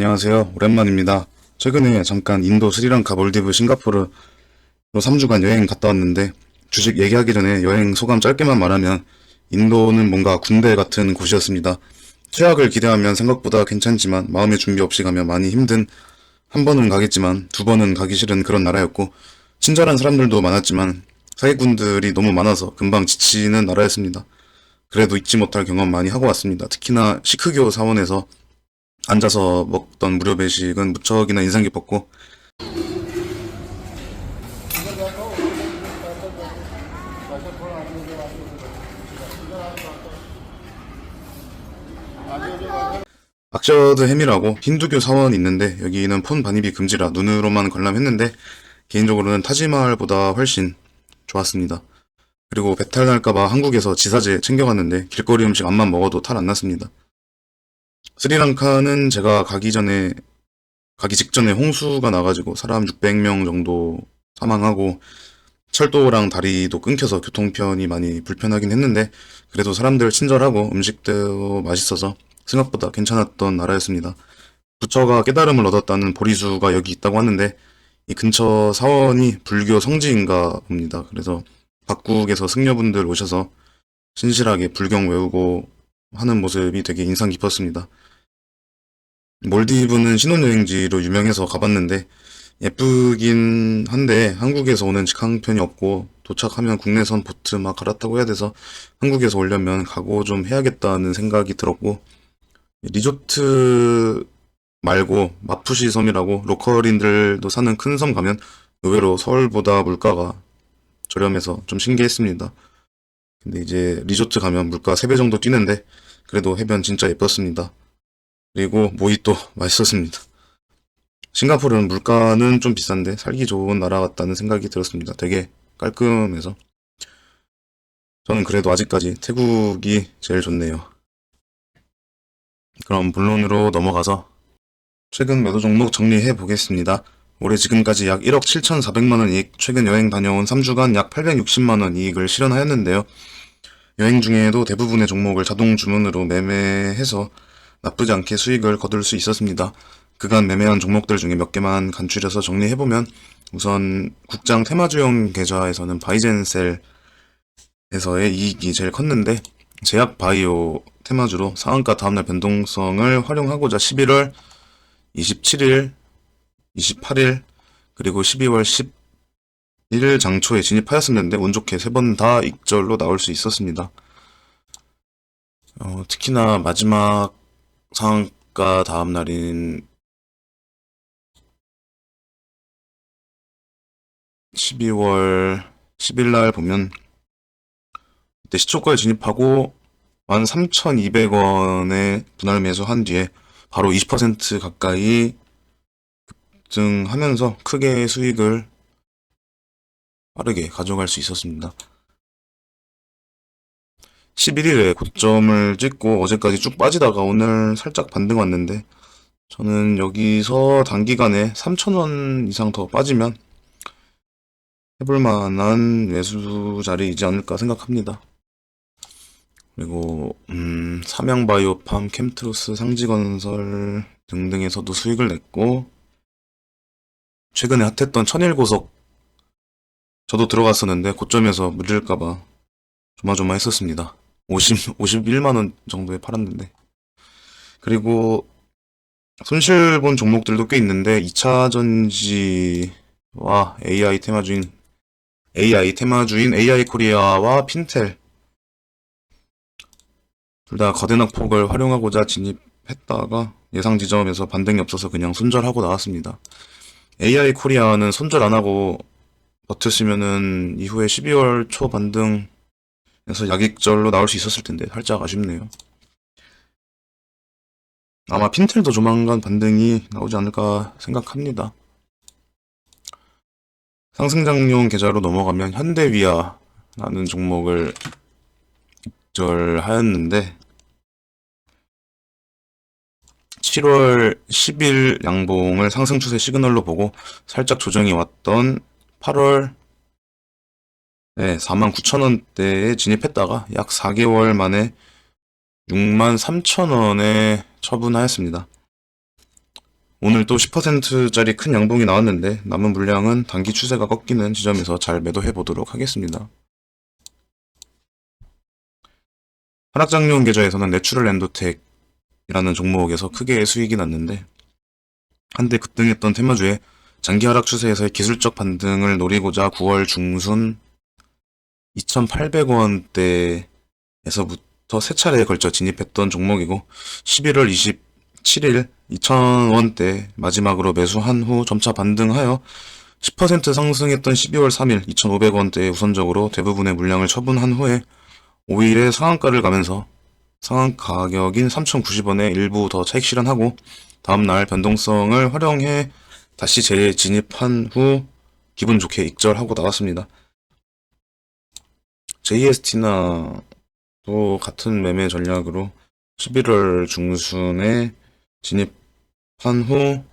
안녕하세요. 오랜만입니다. 최근에 잠깐 인도, 스리랑카, 몰디브, 싱가포르로 3주간 여행 갔다 왔는데 주식 얘기하기 전에 여행 소감 짧게만 말하면 인도는 뭔가 군대 같은 곳이었습니다. 최악을 기대하면 생각보다 괜찮지만 마음의 준비 없이 가면 많이 힘든 한 번은 가겠지만 두 번은 가기 싫은 그런 나라였고 친절한 사람들도 많았지만 사기꾼들이 너무 많아서 금방 지치는 나라였습니다. 그래도 잊지 못할 경험 많이 하고 왔습니다. 특히나 시크교 사원에서 앉아서 먹던 무료 배식은 무척이나 인상 깊었고 악셔드 햄이라고 힌두교 사원이 있는데 여기는 폰 반입이 금지라 눈으로만 관람했는데 개인적으로는 타지마할보다 훨씬 좋았습니다. 그리고 배탈 날까봐 한국에서 지사제 챙겨갔는데 길거리 음식 안만 먹어도 탈 안 났습니다. 스리랑카는 제가 가기 전에 가기 직전에 홍수가 나가지고 사람 600명 정도 사망하고 철도랑 다리도 끊겨서 교통편이 많이 불편하긴 했는데 그래도 사람들 친절하고 음식도 맛있어서 생각보다 괜찮았던 나라였습니다. 부처가 깨달음을 얻었다는 보리수가 여기 있다고 하는데 이 근처 사원이 불교 성지인가 봅니다. 그래서 각국에서 승려분들 오셔서 신실하게 불경 외우고 하는 모습이 되게 인상 깊었습니다. 몰디브는 신혼여행지로 유명해서 가봤는데 예쁘긴 한데 한국에서 오는 직항편이 없고 도착하면 국내선 보트 막 갈아타고 해야 돼서 한국에서 오려면 각오 좀 해야겠다는 생각이 들었고 리조트 말고 마푸시 섬이라고 로컬인들도 사는 큰 섬 가면 의외로 서울보다 물가가 저렴해서 좀 신기했습니다. 근데 이제 리조트 가면 물가 3배 정도 뛰는데 그래도 해변 진짜 예뻤습니다. 그리고 모히또 맛있었습니다. 싱가포르는 물가는 좀 비싼데 살기 좋은 나라 같다는 생각이 들었습니다. 되게 깔끔해서. 저는 그래도 아직까지 태국이 제일 좋네요. 그럼 본론으로 넘어가서 최근 매도 종목 정리해 보겠습니다. 올해 지금까지 약 1억 7,400만 원 이익, 최근 여행 다녀온 3주간 약 860만 원 이익을 실현하였는데요. 여행 중에도 대부분의 종목을 자동 주문으로 매매해서 나쁘지 않게 수익을 거둘 수 있었습니다. 그간 매매한 종목들 중에 몇 개만 간추려서 정리해보면 우선 국장 테마주형 계좌에서는 바이젠셀에서의 이익이 제일 컸는데 제약 바이오 테마주로 상한가 다음날 변동성을 활용하고자 11월 27일, 28일, 그리고 12월 11일 장초에 진입하였었는데 운 좋게 세 번 다 익절로 나올 수 있었습니다. 어, 특히나 마지막 상한가 다음 날인 12월 10일 날 보면 그때 시초가에 진입하고 13,200원에 분할 매수한 뒤에 바로 20% 가까이 급증하면서 크게 수익을 빠르게 가져갈 수 있었습니다. 11일에 고점을 찍고 어제까지 쭉 빠지다가 오늘 살짝 반등 왔는데 저는 여기서 단기간에 3,000원 이상 더 빠지면 해볼 만한 매수 자리이지 않을까 생각합니다. 그리고 음, 삼양바이오팜, 캠트로스, 상지건설 등등에서도 수익을 냈고 최근에 핫했던 천일고속 저도 들어갔었는데 고점에서 물릴까봐 조마조마했었습니다. 50, 51만원 정도에 팔았는데 그리고 손실 본 종목들도 꽤 있는데 2차 전지와 AI 테마주인 AI 테마주인 AI 코리아와 핀텔 둘 다 거대 낙폭을 활용하고자 진입했다가 예상 지점에서 반등이 없어서 그냥 손절하고 나왔습니다. AI 코리아는 손절 안 하고 버텼으면은 이후에 12월 초 반등에서 약익절로 나올 수 있었을 텐데 살짝 아쉽네요. 아마 핀텔도 조만간 반등이 나오지 않을까 생각합니다. 상승장용 계좌로 넘어가면 현대위아라는 종목을 입절하였는데 7월 10일 양봉을 상승 추세 시그널로 보고 살짝 조정이 왔던 8월 네, 49,000원대에 진입했다가 약 4개월 만에 63,000원에 처분하였습니다. 오늘 또 10%짜리 큰 양봉이 나왔는데 남은 물량은 단기 추세가 꺾이는 지점에서 잘 매도해 보도록 하겠습니다. 하락장용 계좌에서는 내추럴 엔도텍 이라는 종목에서 크게 수익이 났는데 한때 급등했던 테마주에 장기 하락 추세에서의 기술적 반등을 노리고자 9월 중순 2,800원대에서부터 세 차례에 걸쳐 진입했던 종목이고 11월 27일 2,000원대 마지막으로 매수한 후 점차 반등하여 10% 상승했던 12월 3일 2,500원대에 우선적으로 대부분의 물량을 처분한 후에 5일에 상한가를 가면서 상한 가격인 3,090원에 일부 더 차익 실현하고 다음날 변동성을 활용해 다시 재진입한 후 기분 좋게 익절하고 나왔습니다. JST나 또 같은 매매 전략으로 11월 중순에 진입한 후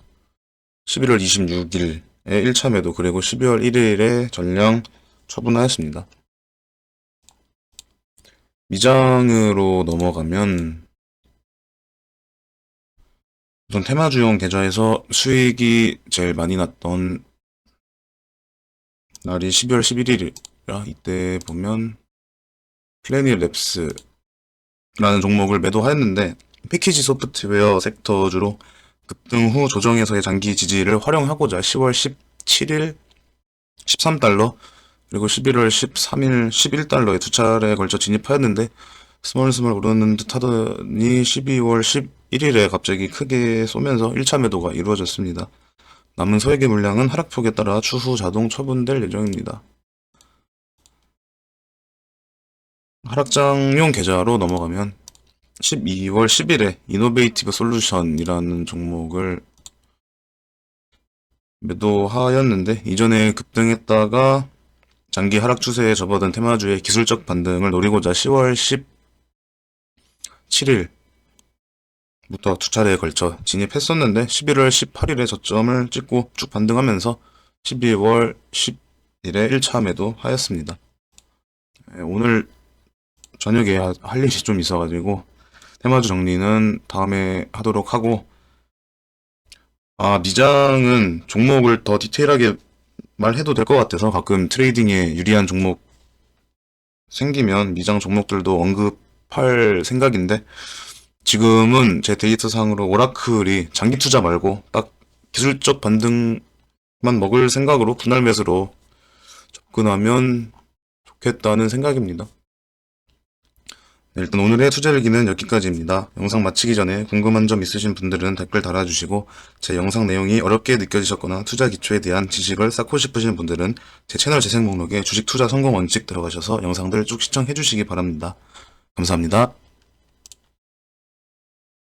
11월 26일에 1차 매도 그리고 12월 1일에 전량 처분하였습니다. 미장으로 넘어가면 우선 테마주용 계좌에서 수익이 제일 많이 났던 날이 12월 11일이라 이때 보면 플래닛 랩스라는 종목을 매도하였는데 패키지 소프트웨어 섹터주로 급등 후 조정에서의 장기 지지를 활용하고자 10월 17일 13달러 그리고 11월 13일 11달러에 두 차례에 걸쳐 진입하였는데 스멀스멀 오르는 듯 하더니 12월 11일에 갑자기 크게 쏘면서 1차 매도가 이루어졌습니다. 남은 소액의 물량은 하락폭에 따라 추후 자동 처분될 예정입니다. 하락장용 계좌로 넘어가면 12월 10일에 이노베이티브 솔루션이라는 종목을 매도하였는데 이전에 급등했다가 장기 하락 추세에 접어든 테마주의 기술적 반등을 노리고자 10월 17일부터 두 차례에 걸쳐 진입했었는데 11월 18일에 저점을 찍고 쭉 반등하면서 12월 10일에 1차 매도 하였습니다. 예, 오늘 저녁에 하- 할 일이 좀 있어가지고 테마주 정리는 다음에 하도록 하고 아 미장은 종목을 더 디테일하게 말해도 될 것 같아서 가끔 트레이딩에 유리한 종목 생기면 미장 종목들도 언급할 생각인데 지금은 제 데이터상으로 오라클이 장기 투자 말고 딱 기술적 반등만 먹을 생각으로 분할 매수로 접근하면 좋겠다는 생각입니다. 네, 일단 오늘의 투자일기는 여기까지입니다. 영상 마치기 전에 궁금한 점 있으신 분들은 댓글 달아주시고 제 영상 내용이 어렵게 느껴지셨거나 투자 기초에 대한 지식을 쌓고 싶으신 분들은 제 채널 재생 목록에 주식 투자 성공 원칙 들어가셔서 영상들 쭉 시청해 주시기 바랍니다. 감사합니다.